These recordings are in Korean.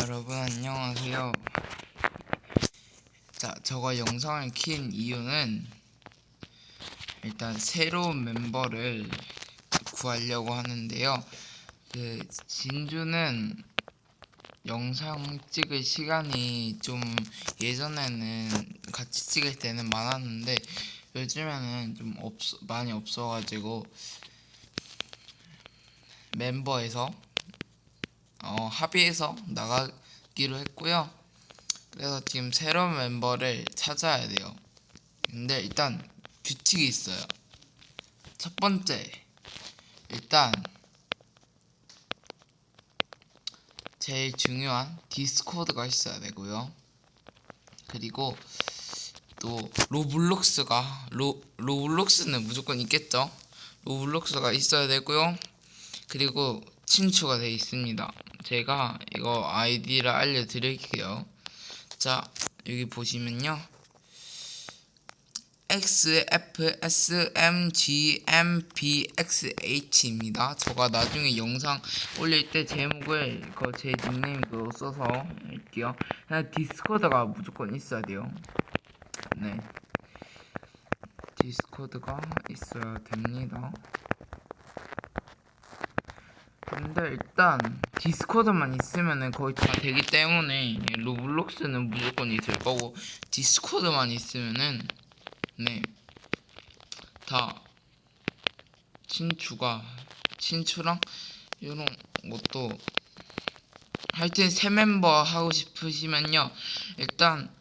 여러분 안녕하세요. 자, 저가 영상을 킨 이유는 일단 새로운 멤버를 구하려고 하는데요. 그 진주는 영상 찍을 시간이 좀 예전에는 같이 찍을 때는 많았는데 요즘에는 좀 없, 많이 없어가지고 멤버에서 어, 합의해서 나가기로 했고요. 그래서 지금 새로운 멤버를 찾아야 돼요. 근데 일단 규칙이 있어요. 첫 번째, 일단 제일 중요한 디스코드가 있어야 되고요. 그리고 또 로블록스가 로 로블록스는 무조건 있겠죠. 로블록스가 있어야 되고요. 그리고 친추가 되어 있습니다. 제가 이거 아이디를 알려드릴게요. 자, 여기 보시면요. X, F, S, M, G, M, B, X, H입니다. 제가 나중에 영상 올릴 때 제목을 그제 닉네임으로 써서 할게요. 그냥 디스코드가 무조건 있어야 돼요. 네. 디스코드가 있어야 됩니다. 근데 일단 디스코드만 있으면은 거의 다 되기 때문에 로블록스는 무조건 있을 거고 디스코드만 있으면은 네. 다 친추가 친추랑 이런 것도 하여튼 새 멤버 하고 싶으시면요. 일단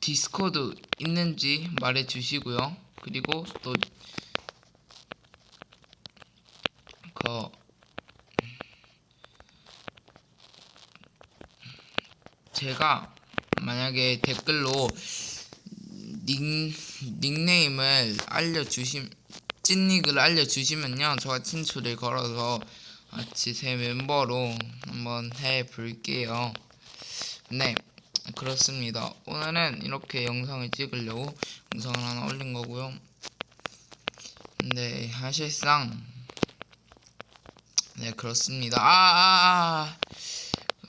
디스코드 있는지 말해 주시고요. 그리고 또 그 제가 만약에 댓글로 닉, 닉네임을 알려주심 찐닉을 알려주시면요 저가 친추를 걸어서 같이 새 멤버로 한번 해볼게요. 네 그렇습니다. 오늘은 이렇게 영상을 찍으려고 영상을 하나 올린 거고요. 근데 사실상. 네 그렇습니다. 아아아 아, 아.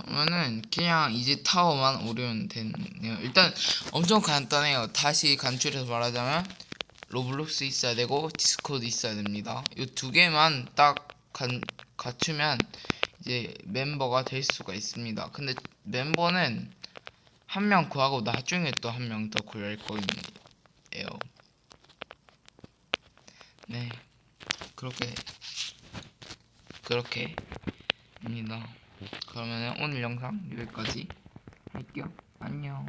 그러면은 그냥 이제 타워만 오르면 되네요. 일단 엄청 간단해요. 다시 간추려서 말하자면 로블록스 있어야 되고 디스코드 있어야 됩니다. 이 두 개만 딱 간, 갖추면 이제 멤버가 될 수가 있습니다. 근데 멤버는 한 명 구하고 나중에 또 한 명 더 구할 거예요. 네, 그렇게 그렇게입니다. 그러면 오늘 영상 여기까지 할게요. 안녕.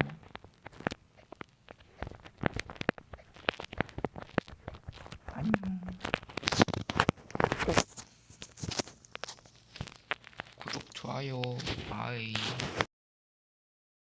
안녕. 구독, 좋아요, 바이.